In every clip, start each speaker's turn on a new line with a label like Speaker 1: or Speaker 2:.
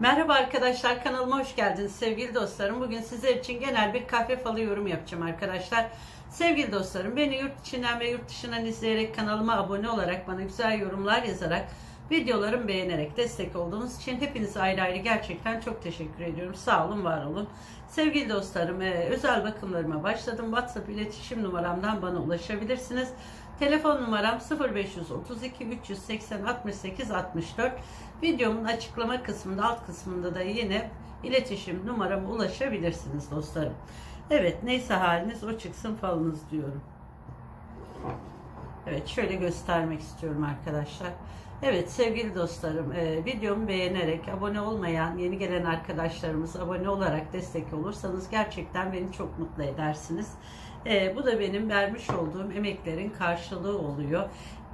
Speaker 1: Merhaba arkadaşlar kanalıma hoş geldiniz sevgili dostlarım. Bugün sizler için genel bir kahve falı yorum yapacağım arkadaşlar. Sevgili dostlarım beni yurt içinden ve yurt dışından izleyerek kanalıma abone olarak bana güzel yorumlar yazarak videolarımı beğenerek destek olduğunuz için hepinize ayrı ayrı gerçekten çok teşekkür ediyorum. Sağ olun var olun. Sevgili dostlarım e, özel bakımlarıma başladım. WhatsApp iletişim numaramdan bana ulaşabilirsiniz. Telefon numaram 0532 380 68 64. Videomun açıklama kısmında alt kısmında da yine iletişim numarama ulaşabilirsiniz dostlarım. Evet neyse haliniz o çıksın falınız diyorum. Evet şöyle göstermek istiyorum arkadaşlar. Evet sevgili dostlarım e, videomu beğenerek abone olmayan yeni gelen arkadaşlarımız abone olarak destek olursanız gerçekten beni çok mutlu edersiniz. E, bu da benim vermiş olduğum emeklerin karşılığı oluyor.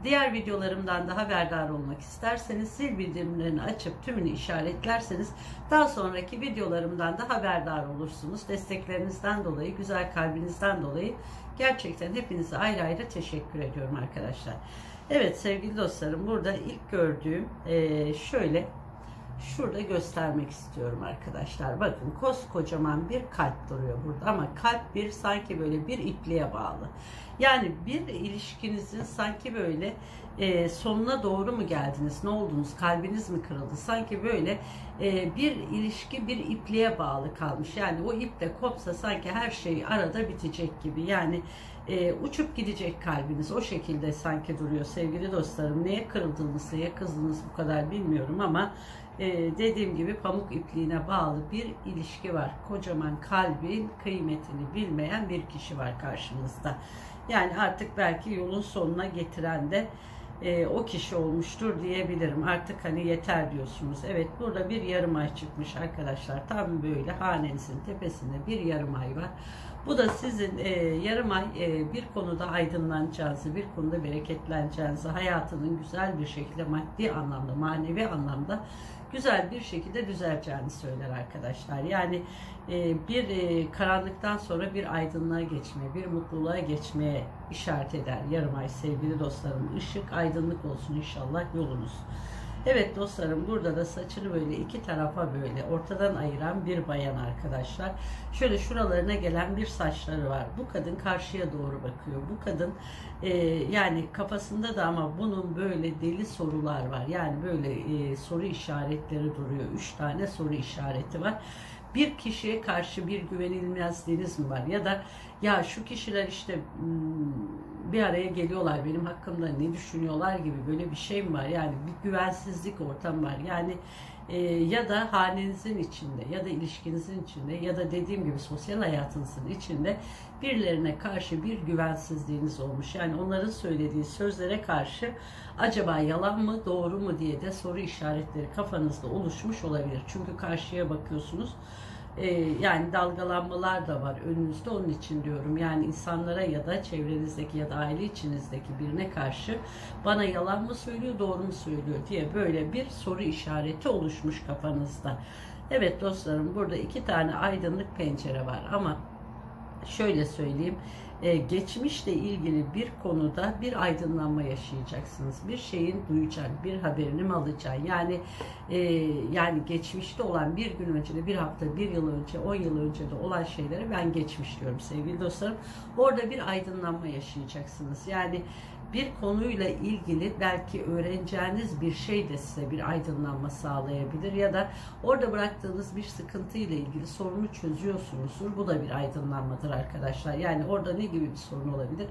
Speaker 1: Diğer videolarımdan da haberdar olmak isterseniz zil bildirimlerini açıp tümünü işaretlerseniz daha sonraki videolarımdan da haberdar olursunuz. Desteklerinizden dolayı, güzel kalbinizden dolayı gerçekten hepinize ayrı ayrı teşekkür ediyorum arkadaşlar. Evet sevgili dostlarım burada ilk gördüğüm eee, şöyle şurada göstermek istiyorum arkadaşlar. Bakın koskocaman bir kalp duruyor burada ama kalp bir sanki böyle bir ipliğe bağlı. Yani bir ilişkinizin sanki böyle e, sonuna doğru mu geldiniz? Ne oldunuz? Kalbiniz mi kırıldı? Sanki böyle e, bir ilişki bir ipliğe bağlı kalmış. Yani o ip de kopsa sanki her şey arada bitecek gibi. Yani e, uçup gidecek kalbiniz. O şekilde sanki duruyor sevgili dostlarım. Neye kırıldığınız, neye kızdınız bu kadar bilmiyorum ama e, dediğim gibi pamuk ipliğine bağlı bir ilişki var. Kocaman kalbin kıymetini bilmeyen bir kişi var karşınızda. Yani artık belki yolun sonuna getiren de e, o kişi olmuştur diyebilirim. Artık hani yeter diyorsunuz. Evet burada bir yarım ay çıkmış arkadaşlar. Tam böyle hanenizin tepesinde bir yarım ay var. Bu da sizin e, yarım ay e, bir konuda aydınlanacağınızı, bir konuda bereketleneceğinizi, hayatının güzel bir şekilde maddi anlamda, manevi anlamda güzel bir şekilde düzeleceğini söyler arkadaşlar. Yani e, bir e, karanlıktan sonra bir aydınlığa geçmeye, bir mutluluğa geçmeye işaret eder. Yarım ay sevgili dostlarım. Işık, aydınlık olsun inşallah yolunuz. Evet dostlarım burada da saçını böyle iki tarafa böyle ortadan ayıran bir bayan arkadaşlar. Şöyle şuralarına gelen bir saçları var. Bu kadın karşıya doğru bakıyor. Bu kadın e, yani kafasında da ama bunun böyle deli sorular var. Yani böyle e, soru işaretleri duruyor. Üç tane soru işareti var bir kişiye karşı bir güvenilmezliğiniz mi var? Ya da ya şu kişiler işte hmm, bir araya geliyorlar benim hakkımda ne düşünüyorlar gibi böyle bir şey mi var? Yani bir güvensizlik ortam var. Yani e, ya da hanenizin içinde ya da ilişkinizin içinde ya da dediğim gibi sosyal hayatınızın içinde birilerine karşı bir güvensizliğiniz olmuş. Yani onların söylediği sözlere karşı acaba yalan mı doğru mu diye de soru işaretleri kafanızda oluşmuş olabilir. Çünkü karşıya bakıyorsunuz e, yani dalgalanmalar da var önünüzde onun için diyorum yani insanlara ya da çevrenizdeki ya da aile içinizdeki birine karşı bana yalan mı söylüyor doğru mu söylüyor diye böyle bir soru işareti oluşmuş kafanızda. Evet dostlarım burada iki tane aydınlık pencere var ama şöyle söyleyeyim e, geçmişle ilgili bir konuda bir aydınlanma yaşayacaksınız. Bir şeyin duyacak, bir haberini mi? Yani e, yani geçmişte olan bir gün önce de bir hafta, bir yıl önce, on yıl önce de olan şeylere ben geçmiş diyorum sevgili dostlarım. Orada bir aydınlanma yaşayacaksınız. Yani bir konuyla ilgili belki öğreneceğiniz bir şey de size bir aydınlanma sağlayabilir ya da orada bıraktığınız bir sıkıntı ile ilgili sorunu çözüyorsunuzdur. Bu da bir aydınlanmadır arkadaşlar. Yani orada ne gibi bir sorun olabilir?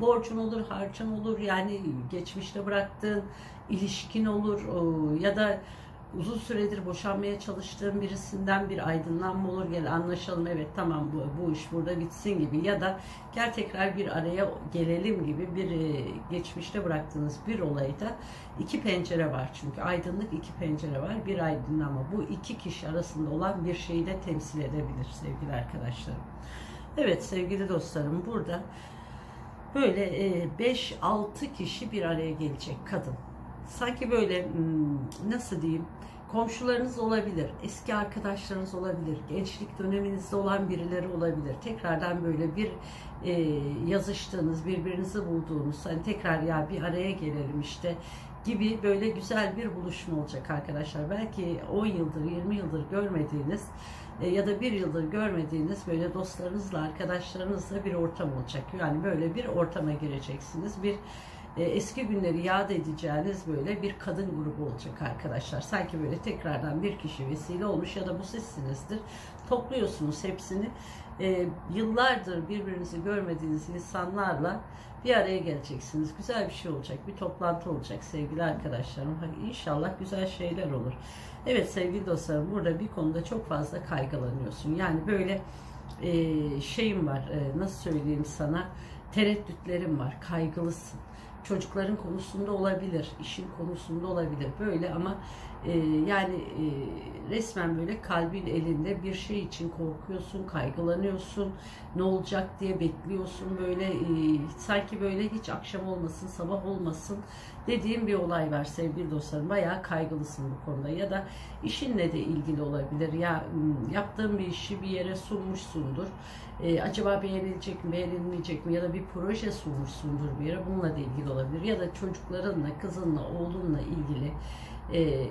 Speaker 1: Borcun olur, harcın olur, yani geçmişte bıraktığın ilişkin olur ya da uzun süredir boşanmaya çalıştığım birisinden bir aydınlanma olur gel anlaşalım evet tamam bu, bu iş burada bitsin gibi ya da gel tekrar bir araya gelelim gibi bir e, geçmişte bıraktığınız bir olayda iki pencere var çünkü. Aydınlık iki pencere var bir aydınlanma. Bu iki kişi arasında olan bir şeyi de temsil edebilir sevgili arkadaşlarım. Evet sevgili dostlarım burada böyle 5-6 kişi bir araya gelecek kadın sanki böyle hmm, nasıl diyeyim komşularınız olabilir, eski arkadaşlarınız olabilir, gençlik döneminizde olan birileri olabilir. Tekrardan böyle bir e, yazıştığınız, birbirinizi bulduğunuz, hani tekrar ya bir araya gelelim işte gibi böyle güzel bir buluşma olacak arkadaşlar. Belki 10 yıldır, 20 yıldır görmediğiniz e, ya da bir yıldır görmediğiniz böyle dostlarınızla, arkadaşlarınızla bir ortam olacak. Yani böyle bir ortama gireceksiniz. Bir e, eski günleri yad edeceğiniz böyle bir kadın grubu olacak arkadaşlar. Sanki böyle tekrardan bir kişi vesile olmuş ya da bu sizsinizdir. Topluyorsunuz hepsini. E, yıllardır birbirinizi görmediğiniz insanlarla bir araya geleceksiniz. Güzel bir şey olacak. Bir toplantı olacak sevgili arkadaşlarım. İnşallah güzel şeyler olur. Evet sevgili dostlarım burada bir konuda çok fazla kaygılanıyorsun. Yani böyle e, şeyim var. E, nasıl söyleyeyim sana? Tereddütlerim var. Kaygılısın çocukların konusunda olabilir, işin konusunda olabilir. Böyle ama e, yani e, resmen böyle kalbin elinde bir şey için korkuyorsun, kaygılanıyorsun, ne olacak diye bekliyorsun böyle e, sanki böyle hiç akşam olmasın, sabah olmasın dediğim bir olay var sevgili dostlarım. Bayağı kaygılısın bu konuda ya da işinle de ilgili olabilir. Ya yaptığın bir işi bir yere sunmuşsundur. Ee, acaba beğenilecek mi, beğenilmeyecek mi ya da bir proje sunmuşsundur bir yere bununla da ilgili olabilir. Ya da çocuklarınla, kızınla, oğlunla ilgili e,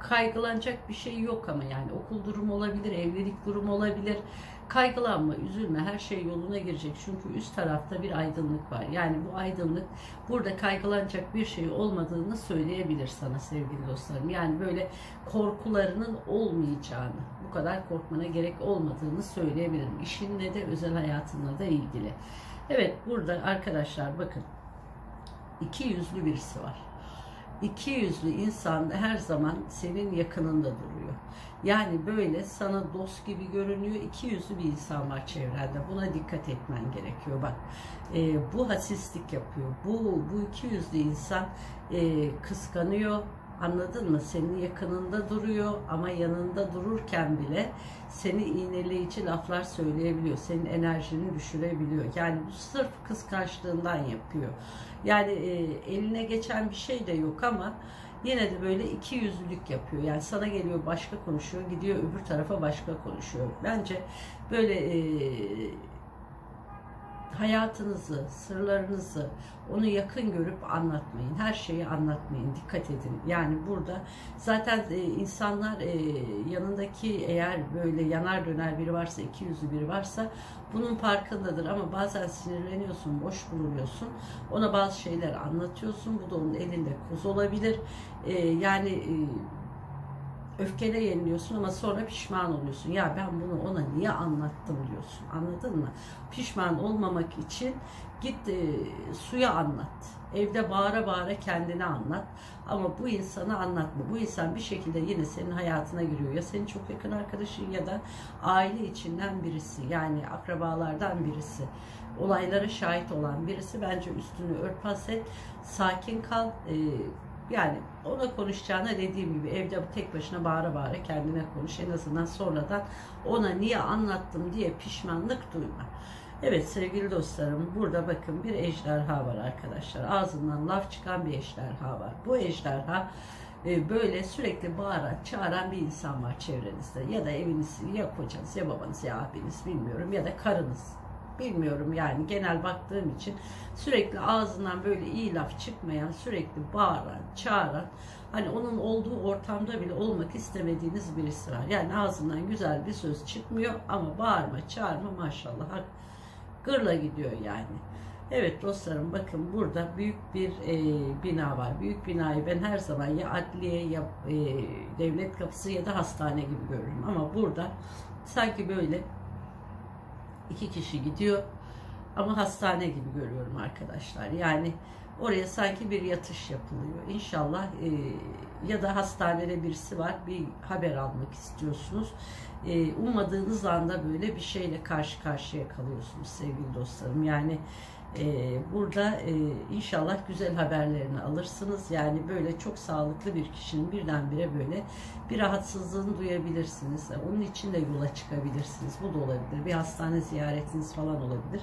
Speaker 1: kaygılanacak bir şey yok ama yani okul durumu olabilir, evlilik durumu olabilir. Kaygılanma, üzülme, her şey yoluna girecek. Çünkü üst tarafta bir aydınlık var. Yani bu aydınlık burada kaygılanacak bir şey olmadığını söyleyebilir sana sevgili dostlarım. Yani böyle korkularının olmayacağını, bu kadar korkmana gerek olmadığını söyleyebilirim. İşinle de özel hayatınla da ilgili. Evet burada arkadaşlar bakın iki yüzlü birisi var iki yüzlü insan her zaman senin yakınında duruyor. Yani böyle sana dost gibi görünüyor. iki yüzlü bir insan var çevrende. Buna dikkat etmen gerekiyor. Bak e, bu hasislik yapıyor. Bu, bu iki yüzlü insan e, kıskanıyor, Anladın mı? Senin yakınında duruyor ama yanında dururken bile seni iğneleyici laflar söyleyebiliyor. Senin enerjini düşürebiliyor. Yani bu sırf kıskançlığından yapıyor. Yani e, eline geçen bir şey de yok ama yine de böyle iki yüzlülük yapıyor. Yani sana geliyor başka konuşuyor, gidiyor öbür tarafa başka konuşuyor. Bence böyle e, hayatınızı, sırlarınızı onu yakın görüp anlatmayın. Her şeyi anlatmayın. Dikkat edin. Yani burada zaten e, insanlar e, yanındaki eğer böyle yanar döner biri varsa, iki yüzlü biri varsa bunun farkındadır. Ama bazen sinirleniyorsun, boş bulunuyorsun. Ona bazı şeyler anlatıyorsun. Bu da onun elinde koz olabilir. E, yani e, öfkele yeniliyorsun ama sonra pişman oluyorsun. Ya ben bunu ona niye anlattım diyorsun. Anladın mı? Pişman olmamak için git e, suya anlat. Evde bağıra bağıra kendine anlat. Ama bu insana anlatma. Bu insan bir şekilde yine senin hayatına giriyor. Ya senin çok yakın arkadaşın ya da aile içinden birisi. Yani akrabalardan birisi. Olaylara şahit olan birisi. Bence üstünü örtbas et. Sakin kal. E, yani ona konuşacağına dediğim gibi evde tek başına bağıra bağıra kendine konuş. En azından sonradan ona niye anlattım diye pişmanlık duyma. Evet sevgili dostlarım burada bakın bir ejderha var arkadaşlar. Ağzından laf çıkan bir ejderha var. Bu ejderha e, böyle sürekli bağıran, çağıran bir insan var çevrenizde. Ya da eviniz, ya kocanız, ya babanız, ya abiniz bilmiyorum ya da karınız bilmiyorum yani genel baktığım için sürekli ağzından böyle iyi laf çıkmayan, sürekli bağıran, çağıran, hani onun olduğu ortamda bile olmak istemediğiniz birisi var. Yani ağzından güzel bir söz çıkmıyor ama bağırma, çağırma maşallah gırla gidiyor yani. Evet dostlarım bakın burada büyük bir e, bina var. Büyük binayı ben her zaman ya adliye ya e, devlet kapısı ya da hastane gibi görürüm. Ama burada sanki böyle iki kişi gidiyor ama hastane gibi görüyorum arkadaşlar. Yani oraya sanki bir yatış yapılıyor. İnşallah e, ya da hastanede birisi var bir haber almak istiyorsunuz. E, ummadığınız anda böyle bir şeyle karşı karşıya kalıyorsunuz sevgili dostlarım. Yani ee, burada e, inşallah güzel haberlerini alırsınız. Yani böyle çok sağlıklı bir kişinin birdenbire böyle bir rahatsızlığını duyabilirsiniz. Onun için de yola çıkabilirsiniz. Bu da olabilir. Bir hastane ziyaretiniz falan olabilir.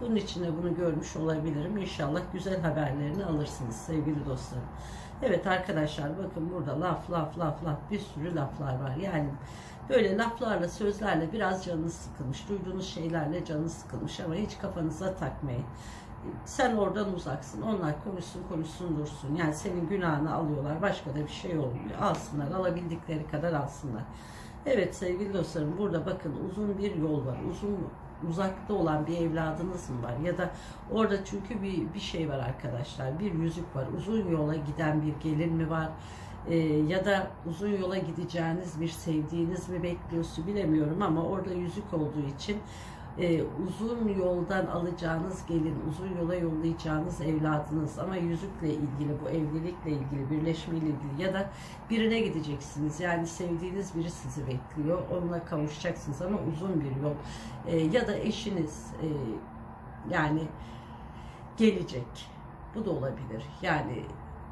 Speaker 1: Bunun için de bunu görmüş olabilirim. İnşallah güzel haberlerini alırsınız sevgili dostlarım. Evet arkadaşlar bakın burada laf laf laf laf bir sürü laflar var. Yani böyle laflarla sözlerle biraz canınız sıkılmış. Duyduğunuz şeylerle canınız sıkılmış ama hiç kafanıza takmayın. sen oradan uzaksın. Onlar konuşsun konuşsun dursun. Yani senin günahını alıyorlar. Başka da bir şey olmuyor. Alsınlar. Alabildikleri kadar alsınlar. Evet sevgili dostlarım burada bakın uzun bir yol var. Uzun uzakta olan bir evladınız mı var? Ya da orada çünkü bir, bir şey var arkadaşlar. Bir yüzük var. Uzun yola giden bir gelin mi var? Ee, ya da uzun yola gideceğiniz bir sevdiğiniz mi bekliyorsun bilemiyorum ama orada yüzük olduğu için e, uzun yoldan alacağınız gelin, uzun yola yollayacağınız evladınız ama yüzükle ilgili, bu evlilikle ilgili, birleşmeyle ilgili ya da birine gideceksiniz. Yani sevdiğiniz biri sizi bekliyor. Onunla kavuşacaksınız ama uzun bir yol. E, ya da eşiniz e, yani gelecek. Bu da olabilir. Yani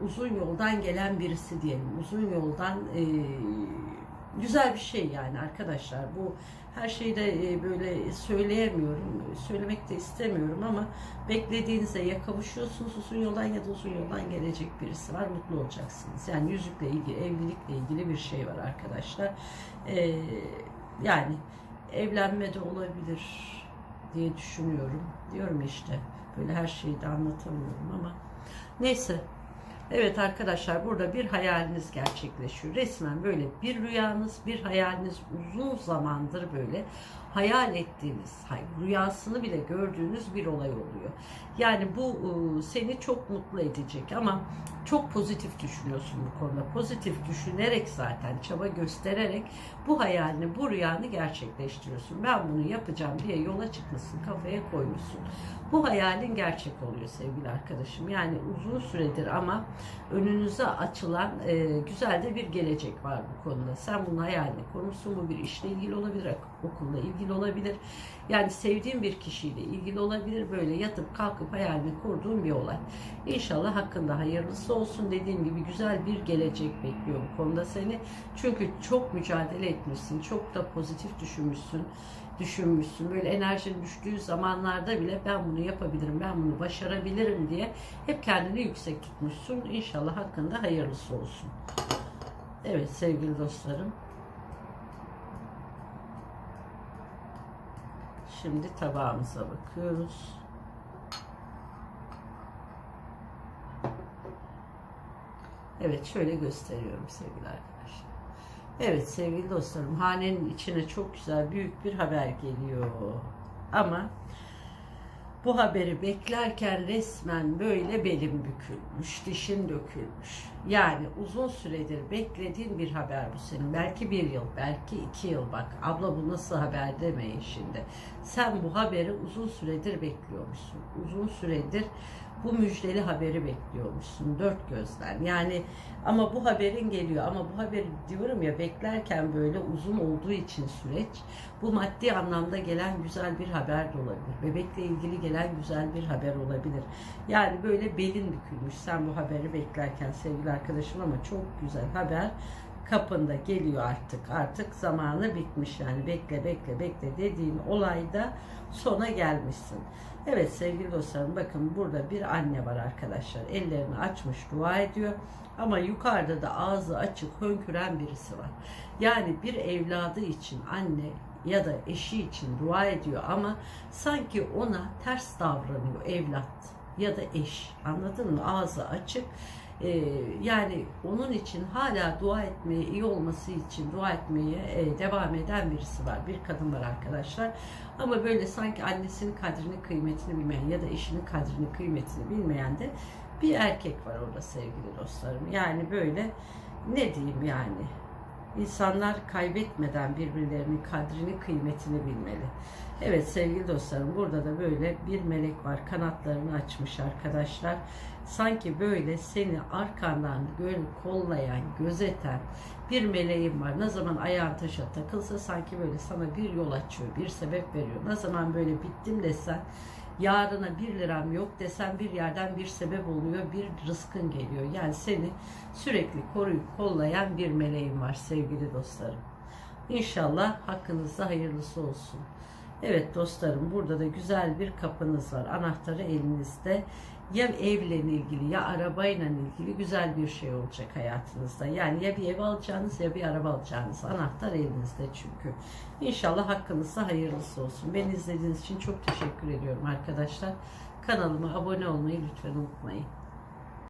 Speaker 1: uzun yoldan gelen birisi diyelim. Uzun yoldan e, güzel bir şey yani arkadaşlar. Bu her şeyi de e, böyle söyleyemiyorum. Söylemek de istemiyorum ama beklediğinizde ya kavuşuyorsunuz uzun yoldan ya da uzun yoldan gelecek birisi var. Mutlu olacaksınız. Yani yüzükle ilgili, evlilikle ilgili bir şey var arkadaşlar. E, yani evlenme de olabilir diye düşünüyorum. Diyorum işte. Böyle her şeyi de anlatamıyorum ama neyse Evet arkadaşlar burada bir hayaliniz gerçekleşiyor. Resmen böyle bir rüyanız, bir hayaliniz uzun zamandır böyle hayal ettiğiniz, rüyasını bile gördüğünüz bir olay oluyor. Yani bu e, seni çok mutlu edecek ama çok pozitif düşünüyorsun bu konuda. Pozitif düşünerek zaten çaba göstererek bu hayalini, bu rüyanı gerçekleştiriyorsun. Ben bunu yapacağım diye yola çıkmışsın, kafaya koymuşsun. Bu hayalin gerçek oluyor sevgili arkadaşım. Yani uzun süredir ama önünüze açılan e, güzel de bir gelecek var bu konuda. Sen bunun hayalini kurmuşsun. Bu bir işle ilgili olabilir, okulla ilgili olabilir. Yani sevdiğin bir kişiyle ilgili olabilir. Böyle yatıp kalkıp hayalini kurduğun bir olay. İnşallah hakkında hayırlısı olsun. Dediğim gibi güzel bir gelecek bekliyor bu konuda seni. Çünkü çok mücadele etmişsin. Çok da pozitif düşünmüşsün düşünmüşsün. Böyle enerjin düştüğü zamanlarda bile ben bunu yapabilirim, ben bunu başarabilirim diye hep kendini yüksek tutmuşsun. İnşallah hakkında hayırlısı olsun. Evet sevgili dostlarım. Şimdi tabağımıza bakıyoruz. Evet şöyle gösteriyorum sevgili arkadaşlar. Evet sevgili dostlarım hanenin içine çok güzel büyük bir haber geliyor. Ama bu haberi beklerken resmen böyle belim bükülmüş, dişin dökülmüş. Yani uzun süredir beklediğin bir haber bu senin. Belki bir yıl, belki iki yıl bak. Abla bu nasıl haber demeyin şimdi. Sen bu haberi uzun süredir bekliyormuşsun. Uzun süredir bu müjdeli haberi bekliyormuşsun dört gözden. Yani ama bu haberin geliyor ama bu haberi diyorum ya beklerken böyle uzun olduğu için süreç bu maddi anlamda gelen güzel bir haber de olabilir. Bebekle ilgili gelen güzel bir haber olabilir. Yani böyle belin bükülmüş sen bu haberi beklerken sevgili arkadaşım ama çok güzel haber kapında geliyor artık. Artık zamanı bitmiş yani bekle bekle bekle dediğin olayda sona gelmişsin. Evet sevgili dostlarım bakın burada bir anne var arkadaşlar. Ellerini açmış dua ediyor. Ama yukarıda da ağzı açık hönküren birisi var. Yani bir evladı için anne ya da eşi için dua ediyor ama sanki ona ters davranıyor evlat ya da eş. Anladın mı? Ağzı açık ee, yani onun için hala dua etmeye, iyi olması için dua etmeye e, devam eden birisi var. Bir kadın var arkadaşlar. Ama böyle sanki annesinin kadrini, kıymetini bilmeyen ya da eşinin kadrini, kıymetini bilmeyen de bir erkek var orada sevgili dostlarım. Yani böyle ne diyeyim yani İnsanlar kaybetmeden birbirlerinin kadrini, kıymetini bilmeli. Evet sevgili dostlarım burada da böyle bir melek var. Kanatlarını açmış arkadaşlar. Sanki böyle seni arkandan böyle kollayan, gözeten bir meleğim var. Ne zaman ayağın taşa takılsa sanki böyle sana bir yol açıyor, bir sebep veriyor. Ne zaman böyle bittim desen yarına bir liram yok desen bir yerden bir sebep oluyor, bir rızkın geliyor. Yani seni sürekli koruyup kollayan bir meleğim var sevgili dostlarım. İnşallah hakkınızda hayırlısı olsun. Evet dostlarım burada da güzel bir kapınız var. Anahtarı elinizde ya evle ilgili ya arabayla ilgili güzel bir şey olacak hayatınızda. Yani ya bir ev alacağınız ya bir araba alacağınız. Anahtar elinizde çünkü. İnşallah hakkınızda hayırlısı olsun. Beni izlediğiniz için çok teşekkür ediyorum arkadaşlar. kanalıma abone olmayı lütfen unutmayın.